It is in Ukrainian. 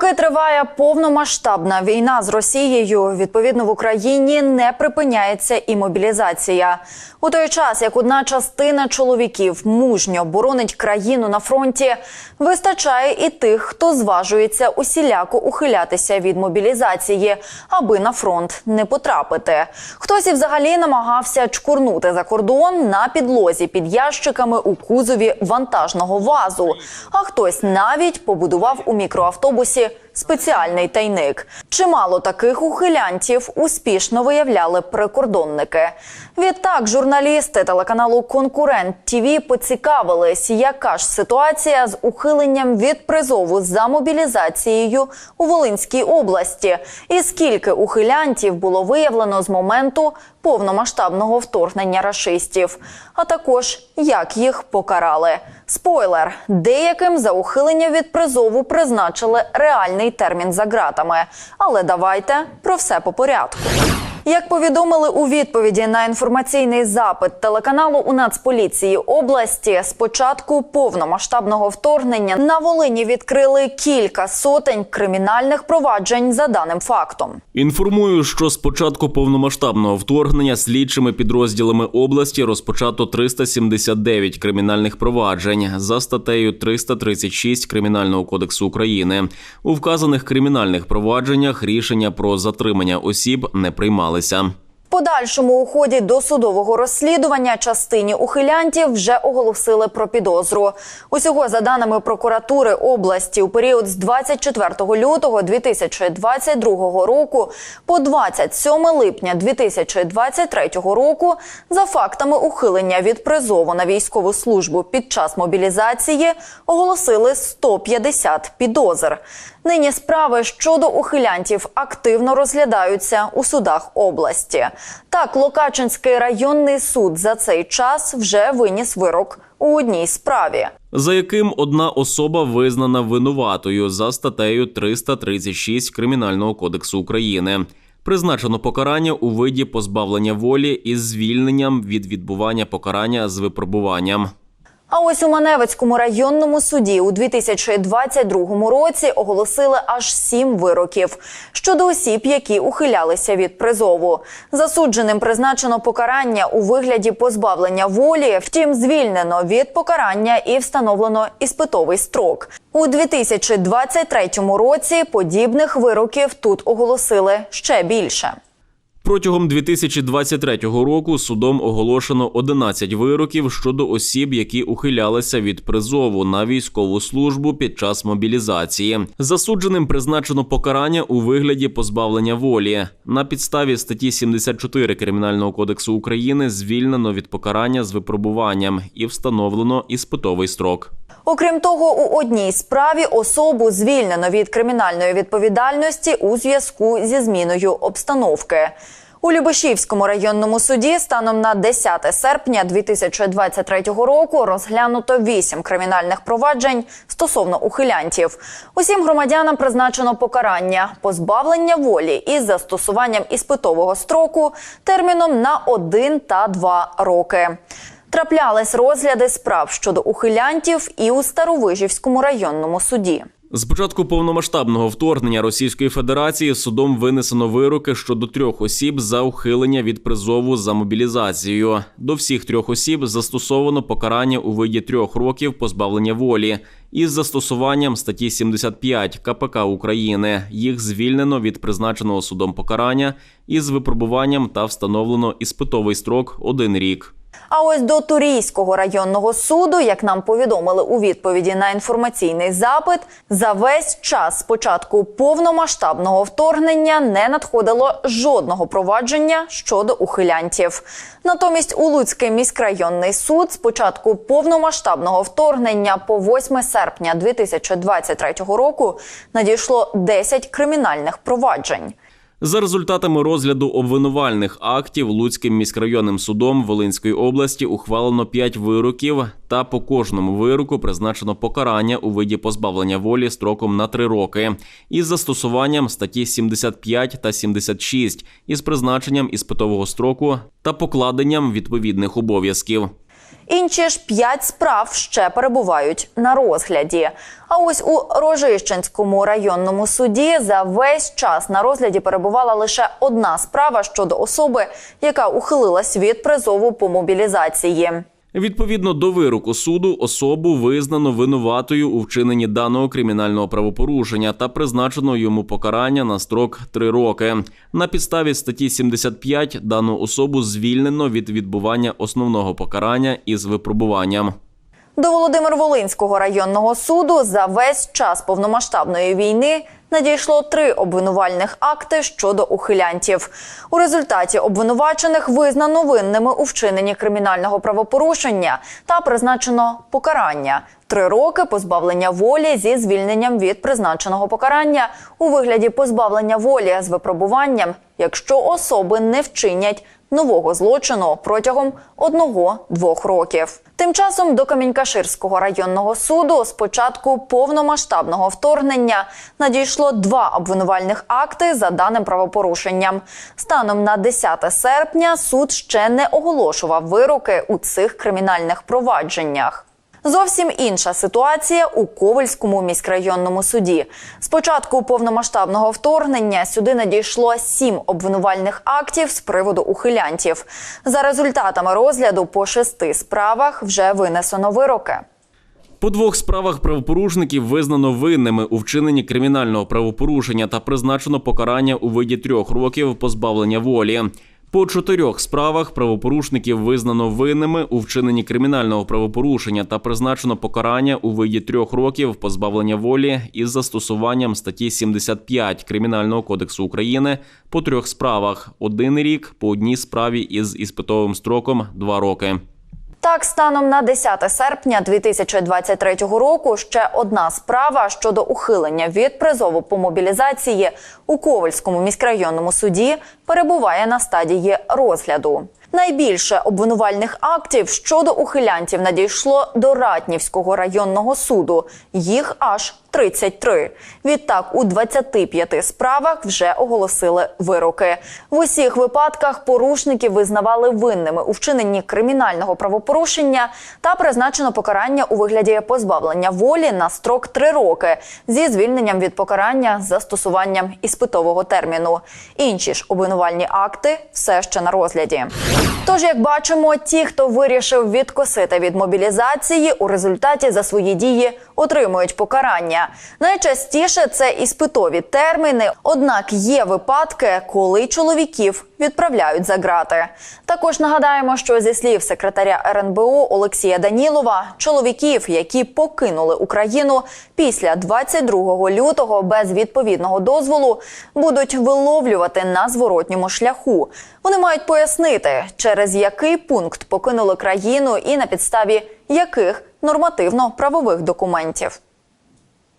Поки триває повномасштабна війна з Росією, відповідно в Україні не припиняється і мобілізація. У той час, як одна частина чоловіків мужньо боронить країну на фронті, вистачає і тих, хто зважується усіляко ухилятися від мобілізації, аби на фронт не потрапити. Хтось і взагалі намагався чкурнути за кордон на підлозі під ящиками у кузові вантажного вазу. А хтось навіть побудував у мікроавтобусі você спеціальний тайник. Чимало таких ухилянтів успішно виявляли прикордонники. Відтак, журналісти телеканалу Конкурент ТІВІ поцікавились, яка ж ситуація з ухиленням від призову за мобілізацією у Волинській області, і скільки ухилянтів було виявлено з моменту повномасштабного вторгнення рашистів, а також як їх покарали. Спойлер: деяким за ухилення від призову призначили реальний термін за ґратами. Але давайте про все по порядку. Як повідомили у відповіді на інформаційний запит телеканалу у Нацполіції області, з початку повномасштабного вторгнення на Волині відкрили кілька сотень кримінальних проваджень за даним фактом. Інформую, що з початку повномасштабного вторгнення слідчими підрозділами області розпочато 379 кримінальних проваджень за статтею 336 Кримінального кодексу України. У вказаних кримінальних провадженнях рішення про затримання осіб не приймалися. В подальшому у ході досудового розслідування частині ухилянтів вже оголосили про підозру. Усього за даними прокуратури області у період з 24 лютого 2022 року по 27 липня 2023 року за фактами ухилення від призову на військову службу під час мобілізації оголосили 150 підозр. Нині справи щодо ухилянтів активно розглядаються у судах області. Так, Локачинський районний суд за цей час вже виніс вирок у одній справі. за яким одна особа визнана винуватою за статтею 336 Кримінального кодексу України. Призначено покарання у виді позбавлення волі із звільненням від відбування покарання з випробуванням. А ось у Маневицькому районному суді у 2022 році оголосили аж сім вироків щодо осіб, які ухилялися від призову. Засудженим призначено покарання у вигляді позбавлення волі, втім звільнено від покарання і встановлено іспитовий строк. У 2023 році подібних вироків тут оголосили ще більше. Протягом 2023 року судом оголошено 11 вироків щодо осіб, які ухилялися від призову на військову службу під час мобілізації. Засудженим призначено покарання у вигляді позбавлення волі. На підставі статті 74 Кримінального кодексу України звільнено від покарання з випробуванням і встановлено іспитовий строк. Окрім того, у одній справі особу звільнено від кримінальної відповідальності у зв'язку зі зміною обстановки. У Любешівському районному суді станом на 10 серпня 2023 року розглянуто вісім кримінальних проваджень стосовно ухилянтів. Усім громадянам призначено покарання позбавлення волі із застосуванням іспитового строку терміном на 1 та 2 роки. Траплялись розгляди справ щодо ухилянтів і у Старовижівському районному суді. З початку повномасштабного вторгнення Російської Федерації судом винесено вироки щодо трьох осіб за ухилення від призову за мобілізацією. До всіх трьох осіб застосовано покарання у виді трьох років позбавлення волі із застосуванням статті 75 КПК України. Їх звільнено від призначеного судом покарання із випробуванням та встановлено іспитовий строк один рік. А ось до Турійського районного суду, як нам повідомили у відповіді на інформаційний запит, за весь час з початку повномасштабного вторгнення не надходило жодного провадження щодо ухилянтів. Натомість у Луцький міськрайонний суд з початку повномасштабного вторгнення по 8 серпня 2023 року надійшло 10 кримінальних проваджень. За результатами розгляду обвинувальних актів Луцьким міськрайонним судом Волинської області ухвалено 5 вироків, та по кожному вироку призначено покарання у виді позбавлення волі строком на 3 роки із застосуванням статті 75 та 76 із призначенням іспитового строку та покладенням відповідних обов'язків. Інші ж п'ять справ ще перебувають на розгляді. А ось у Рожищенському районному суді за весь час на розгляді перебувала лише одна справа щодо особи, яка ухилилась від призову по мобілізації. Відповідно до вироку суду, особу визнано винуватою у вчиненні даного кримінального правопорушення та призначено йому покарання на строк 3 роки. На підставі статті 75 дану особу звільнено від відбування основного покарання із випробуванням. До Володимир-Волинського районного суду за весь час повномасштабної війни надійшло три обвинувальних акти щодо ухилянтів. У результаті обвинувачених визнано винними у вчиненні кримінального правопорушення та призначено покарання три роки позбавлення волі зі звільненням від призначеного покарання у вигляді позбавлення волі з випробуванням, якщо особи не вчинять нового злочину протягом одного-двох років. Тим часом до Камінькаширського районного суду з початку повномасштабного вторгнення надійшло два обвинувальних акти за даним правопорушенням. Станом на 10 серпня суд ще не оголошував вироки у цих кримінальних провадженнях. Зовсім інша ситуація у Ковальському міськрайонному суді. З початку повномасштабного вторгнення сюди надійшло сім обвинувальних актів з приводу ухилянтів. За результатами розгляду по шести справах вже винесено вироки. По двох справах правопорушників визнано винними у вчиненні кримінального правопорушення та призначено покарання у виді трьох років позбавлення волі. По чотирьох справах правопорушників визнано винними у вчиненні кримінального правопорушення та призначено покарання у виді трьох років позбавлення волі із застосуванням статті 75 Кримінального кодексу України по трьох справах: один рік по одній справі із іспитовим строком два роки. Так, станом на 10 серпня 2023 року ще одна справа щодо ухилення від призову по мобілізації у Ковальському міськрайонному суді перебуває на стадії розгляду. Найбільше обвинувальних актів щодо ухилянтів надійшло до Ратнівського районного суду. Їх аж 33. Відтак у 25 справах вже оголосили вироки. В усіх випадках порушників визнавали винними у вчиненні кримінального правопорушення та призначено покарання у вигляді позбавлення волі на строк 3 роки зі звільненням від покарання застосуванням іспитового терміну. Інші ж обвинувальні акти все ще на розгляді. Тож, як бачимо, ті, хто вирішив відкосити від мобілізації, у результаті за свої дії отримують покарання. Найчастіше це іспитові терміни. Однак є випадки, коли чоловіків відправляють за грати. Також нагадаємо, що зі слів секретаря РНБО Олексія Данілова, чоловіків, які покинули Україну після 22 лютого без відповідного дозволу, будуть виловлювати на зворотньому шляху. Вони мають пояснити, через який пункт покинули країну і на підставі яких нормативно-правових документів.